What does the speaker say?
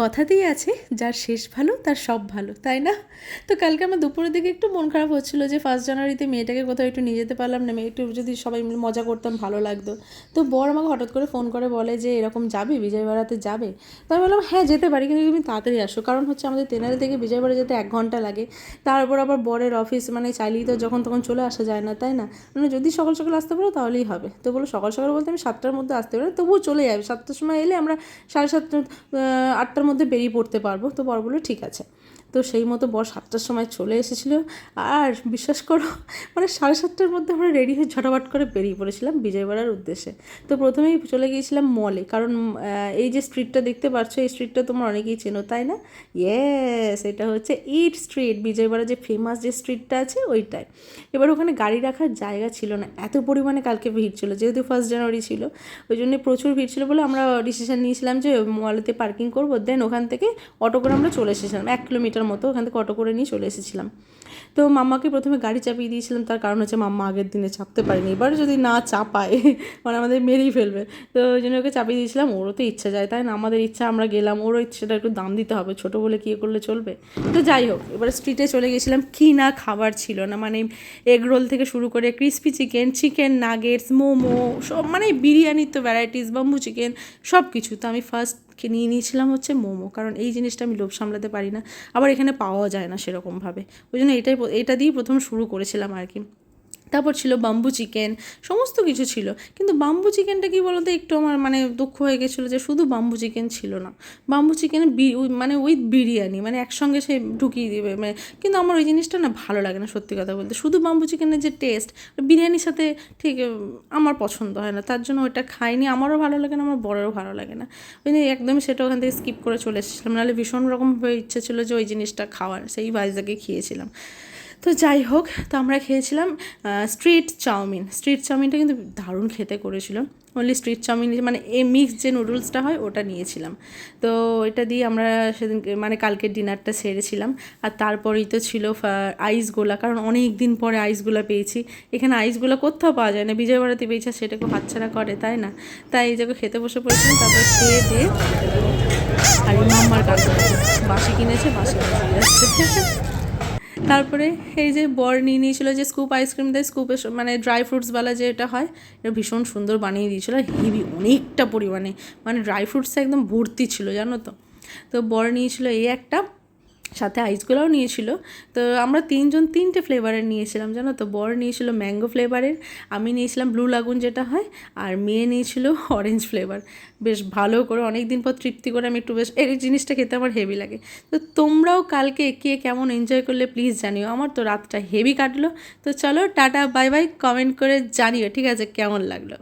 কথাতেই আছে, যার শেষ ভালো, তার সব ভালো, তাই না? তো কালকে আমার দুপুরের দিকে একটু মন খারাপ হচ্ছিল যে ফার্স্ট জানুয়ারিতে মেয়েটাকে কোথাও একটু নিয়ে যেতে পারলাম না, মেয়ে একটু যদি সবাই মিলে মজা করতাম, ভালো লাগতো। তো বর আমাকে হঠাৎ করে ফোন করে বলে যে, এরকম যাবে? বিজয়বাড়াতে যাবে? তো আমি বললাম হ্যাঁ যেতে পারি, কিন্তু তুমি তাড়াতাড়ি আসো, কারণ হচ্ছে আমাদের তেনালি থেকে বিজয়বাড়া যেতে এক ঘণ্টা লাগে। তারপর আবার বরের অফিস মানে চাইলেই তো যখন তখন চলে আসা যায় না, তাই না? মানে যদি সকাল সকাল আসতে পারো, তাহলেই হবে। তো বলো সকাল সকাল বলতে আমি সাতটার মধ্যে আসতে পারি। তবুও চলে যাবে, সাতটার সময় এলে আমরা সাড়ে সাতটা আটটার মধ্যে বেরিয়ে পড়তে পারব। তো বর বলল ঠিক আছে। তো সেই মতো বর সাতটার সময় চলে এসেছিল। আর বিশ্বাস করো মানে সাড়ে সাতটার মধ্যে আমরা রেডি হয়ে ঝটাপট করে বেরিয়ে পড়েছিলাম বিজয়বাড়ার উদ্দেশ্যে। তো প্রথমেই চলে গিয়েছিলাম মলে কারণ এই যে স্ট্রিটটা দেখতে পাচ্ছ, এই স্ট্রিটটা তোমরা অনেকেই চেনো, তাই না? ইয়েস এটা হচ্ছে ইট স্ট্রিট বিজয়বাড়া যে ফেমাস যে স্ট্রিটটা আছে ওইটাই এবার ওখানে গাড়ি রাখার জায়গা ছিল না, এত পরিমাণে কালকে ভিড় ছিল, যেহেতু ফার্স্ট জানুয়ারি ছিল ওই জন্য প্রচুর ভিড় ছিল বলে আমরা ডিসিশন নিয়েছিলাম যে মলেতে পার্কিং করব দেন ওখান থেকে অটো করে আমরা চলে এসেছিলাম, এক কিলোমিটার মতো ওখান থেকে অটো করে নিয়ে চলে এসেছিলাম। তো মাম্মাকে প্রথমে গাড়ি চাপিয়ে দিয়েছিলাম, তার কারণ হচ্ছে মাম্মা আগের দিনে চাপতে পারেনি। এবার যদি না চাপায় মানে আমাদের মেরেই ফেলবে। তো ওই জন্য ওকে চাপিয়ে দিয়েছিলাম, ওরও তো ইচ্ছা যায়, তাই না? আমাদের ইচ্ছা, আমরা গেলাম, ওরও ইচ্ছেটা একটু দাম দিতে হবে, ছোটো বলে কী করলে চলবে? তো যাই হোক, এবার স্ট্রিটে চলে গেছিলাম, কী না খাবার ছিল না মানে এগ রোল থেকে শুরু করে crispy chicken chicken nuggets momo, সব মানে বিরিয়ানির তো ভ্যারাইটিস বাম্বু চিকেন সব কিছু তো আমি ফার্স্ট নিয়ে নিয়েছিলাম হচ্ছে মোমো, কারণ এই জিনিসটা আমি লোভ সামলাতে পারি না। আবার এখানে পাওয়া যায় না সেরকমভাবে। ওই জন্য এটাই এটা দিয়েই প্রথম শুরু করেছিলাম আর কি। তারপর ছিল বাম্বু চিকেন সমস্ত কিছু ছিল। কিন্তু বাম্বু চিকেনটা কি বলতো, একটু আমার মানে দুঃখ হয়ে গেছিল যে শুধু বাম্বু চিকেন ছিল না। বাম্বু চিকেন মানে উইথ বিরিয়ানি মানে একসঙ্গে সে ঢুকিয়ে দিবে মানে কিন্তু আমার ওই জিনিসটা না ভালো লাগে না সত্যি কথা বলতে। শুধু বাম্বু চিকেনের যে টেস্ট বিরিয়ানির সাথে ঠিক আমার পছন্দ হয় না, তার জন্য ওইটা খাইনি, আমারও ভালো লাগে না, আমার বড়েরও ভালো লাগে না। ওই জন্য একদমই সেটা ওখান থেকে স্কিপ করে চলে এসেছিলাম, নাহলে ভীষণ রকমভাবে ইচ্ছে ছিল যে ওই জিনিসটা খাওয়ার, সেই বাইজাকে খেয়েছিলাম। তো যাই হোক, তো আমরা খেয়েছিলাম স্ট্রিট চাউমিন। স্ট্রিট চাউমিনটা কিন্তু দারুণ খেতে করেছিল। অনলি স্ট্রিট চাউমিন মানে এই মিক্স যে নুডলসটা হয়, ওটা নিয়েছিলাম। তো এটা দিয়ে আমরা সেদিনকে মানে কালকের ডিনারটা সেরেছিলাম। আর তারপরেই তো ছিল আইস গোলা, কারণ অনেক দিন পরে আইস গোলা পেয়েছি। এখানে আইস গোলা কোথাও পাওয়া যায় না। বিজয়বাড়াতে পেয়েছে, আর সেটাকে হাতছাড়া করে, তাই না? তাই এই জায়গায় খেতে বসে পড়েছিলাম, তারপর খেয়ে দিয়ে, আর মাম্মার কাজ বাসি কিনেছে, বাসি যাচ্ছে। তারপরে এই যে বর নিয়ে নিয়েছিল যে স্কুপ আইসক্রিম দেয় স্কুপের মানে ড্রাই ফ্রুটসওয়ালা যে এটা হয়, এটা ভীষণ সুন্দর বানিয়ে দিয়েছিল। হেভি অনেকটা পরিমাণে। মানে ড্রাই ফ্রুটসটা একদম ভর্তি ছিল, জানো তো? তো বর নিয়েছিল এই একটা। সাথে আইসগুলোও নিয়েছিল। তো আমরা তিনজন তিনটে ফ্লেভারের নিয়েছিলাম, জানো তো? বর নিয়েছিল ম্যাঙ্গো ফ্লেভারের, আমি নিয়েছিলাম ব্লু লাগুন যেটা হয়, আর মেয়ে নিয়েছিল অরেঞ্জ ফ্লেভার। বেশ ভালো করে অনেক দিন পর তৃপ্তি করে আমি একটু বেশ, এই জিনিসটা খেতে আমার হেভি লাগে। তো তোমরাও কালকে কে কেমন এনজয় করলে প্লিজ জানিও, আমার তো রাতটা হেভি কাটলো। তো চলো, টাটা বাই বাই কমেন্ট করে জানিও, ঠিক আছে? কেমন লাগল?